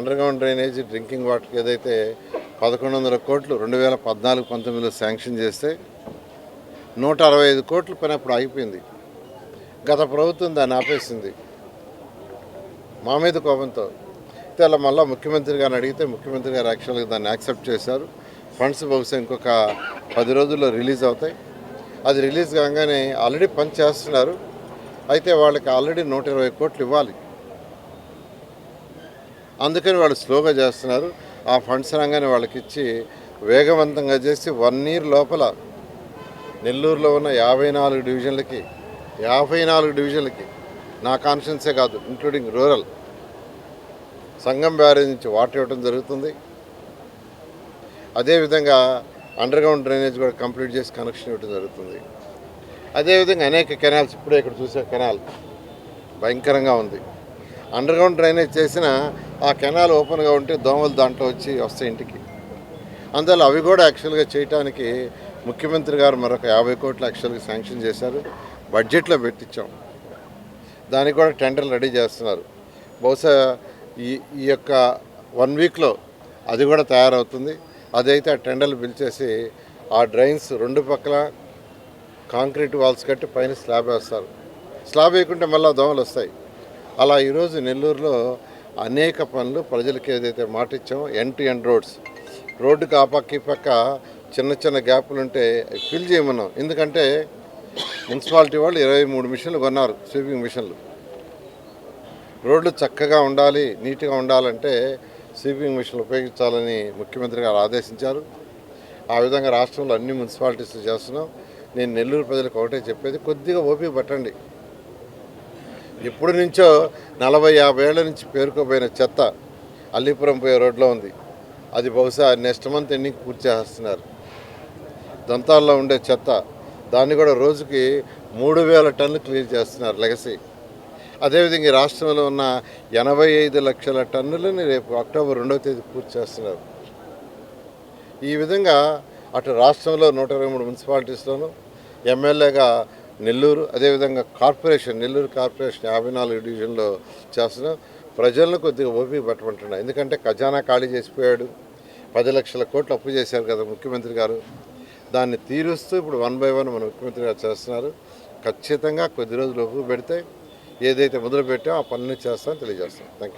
Underground drainage drinking వాటర్కి ఏదైతే పదకొండు వందల కోట్లు రెండు వేల పద్నాలుగు పంతొమ్మిదిలో శాంక్షన్ చేస్తే నూట అరవై ఐదు కోట్ల పని అప్పుడు ఆగిపోయింది. గత ప్రభుత్వం దాన్ని ఆపేసింది. మా మీద కోపంతో. అయితే అలా మళ్ళీ ముఖ్యమంత్రి గారిని అడిగితే ముఖ్యమంత్రి గారు యాక్చువల్గా దాన్ని యాక్సెప్ట్ చేశారు. ఫండ్స్ బహుశా ఇంకొక పది రోజుల్లో రిలీజ్ అవుతాయి. అది రిలీజ్ కాగానే ఆల్రెడీ పని చేస్తున్నారు. అయితే వాళ్ళకి ఆల్రెడీ నూట ఇరవై కోట్లు ఇవ్వాలి. అందుకని వాళ్ళు స్లోగా చేస్తున్నారు. ఆ ఫండ్స్ రాగానే వాళ్ళకి ఇచ్చి వేగవంతంగా చేసి వన్ ఇయర్ లోపల నెల్లూరులో ఉన్న యాభై నాలుగు డివిజన్లకి యాభై నాలుగు డివిజన్లకి నా కాన్షియన్సే కాదు ఇంక్లూడింగ్ రూరల్ సంఘం బ్యారేజ్ నుంచి వాటర్ ఇవ్వడం జరుగుతుంది. అదేవిధంగా అండర్గ్రౌండ్ డ్రైనేజ్ కూడా కంప్లీట్ చేసి కనెక్షన్ ఇవ్వడం జరుగుతుంది. అదేవిధంగా అనేక కెనాల్స్ ఇప్పుడే ఇక్కడ చూసే కెనాల్ భయంకరంగా ఉంది. అండర్గ్రౌండ్ డ్రైనేజ్ చేసిన ఆ కెనాల్ ఓపెన్గా ఉంటే దోమలు దాంట్లో వచ్చి వస్తాయి ఇంటికి. అందువల్ల అవి కూడా యాక్చువల్గా చేయటానికి ముఖ్యమంత్రి గారు మరొక యాభై కోట్లు యాక్చువల్గా శాంక్షన్ చేశారు. బడ్జెట్లో పెట్టించాం. దానికి కూడా టెండర్లు రెడీ చేస్తున్నారు. బహుశా ఈ ఈ యొక్క వన్ వీక్లో అది కూడా తయారవుతుంది. అదైతే ఆ టెండర్లు పిలిచేసి ఆ డ్రైన్స్ రెండు పక్కల కాంక్రీట్ వాల్స్ కట్టి పైన స్లాబ్ వేస్తారు. స్లాబ్ వేయకుంటే మళ్ళీ దోమలు వస్తాయి. అలా ఈరోజు నెల్లూరులో అనేక పనులు ప్రజలకు ఏదైతే మాట ఇచ్చామో ఎండ్ టు ఎండ్ రోడ్స్ రోడ్డుకి ఆ పక్క ఈ పక్క చిన్న చిన్న గ్యాపులు ఉంటే ఫిల్ చేయమన్నాం. ఎందుకంటే మున్సిపాలిటీ వాళ్ళు ఇరవై మూడు మిషన్లు కొన్నారు స్వీపింగ్ మిషన్లు. రోడ్లు చక్కగా ఉండాలి నీట్గా ఉండాలంటే స్వీపింగ్ మిషన్లు ఉపయోగించాలని ముఖ్యమంత్రి గారు ఆదేశించారు. ఆ విధంగా రాష్ట్రంలో అన్ని మున్సిపాలిటీస్ చేస్తున్నాం. నేను నెల్లూరు ప్రజలకు ఒకటే చెప్పేది కొద్దిగా ఓపిక పట్టండి. ఎప్పటి నుంచో నలభై యాభై ఏళ్ళ నుంచి పేరుకోపోయిన చెత్త అల్లీపురం పోయే రోడ్లో ఉంది. అది బహుశా నెక్స్ట్ మంత్ ఎండింగ్ పూర్తి చేస్తున్నారు. దంతాల్లో ఉండే చెత్త దాన్ని కూడా రోజుకి మూడు వేల టన్నులు క్లీన్ చేస్తున్నారు లెగసీ. అదేవిధంగా ఈ రాష్ట్రంలో ఉన్న ఎనభై ఐదు లక్షల టన్నులని రేపు అక్టోబర్ రెండవ తేదీ పూర్తి చేస్తున్నారు. ఈ విధంగా అటు రాష్ట్రంలో నూట ఇరవై మూడు మున్సిపాలిటీస్లోనూ ఎమ్మెల్యేగా నెల్లూరు అదేవిధంగా కార్పొరేషన్ నెల్లూరు కార్పొరేషన్ యాభై నాలుగు డివిజన్లో చేస్తున్నాం ప్రజలను కొద్దిగా ఓపిక పట్టమంటున్నా. ఎందుకంటే ఖజానా ఖాళీ చేసిపోయాడు. పది లక్షల కోట్లు అప్పు చేశారు కదా ముఖ్యమంత్రి గారు. దాన్ని తీరుస్తూ ఇప్పుడు వన్ బై వన్ మన ముఖ్యమంత్రి గారు చేస్తున్నారు. ఖచ్చితంగా కొద్ది రోజులు ఒప్పు పెడితే ఏదైతే మొదలు పెట్టామో ఆ పనులు చేస్తామని తెలియజేస్తాం థ్యాంక్ యూ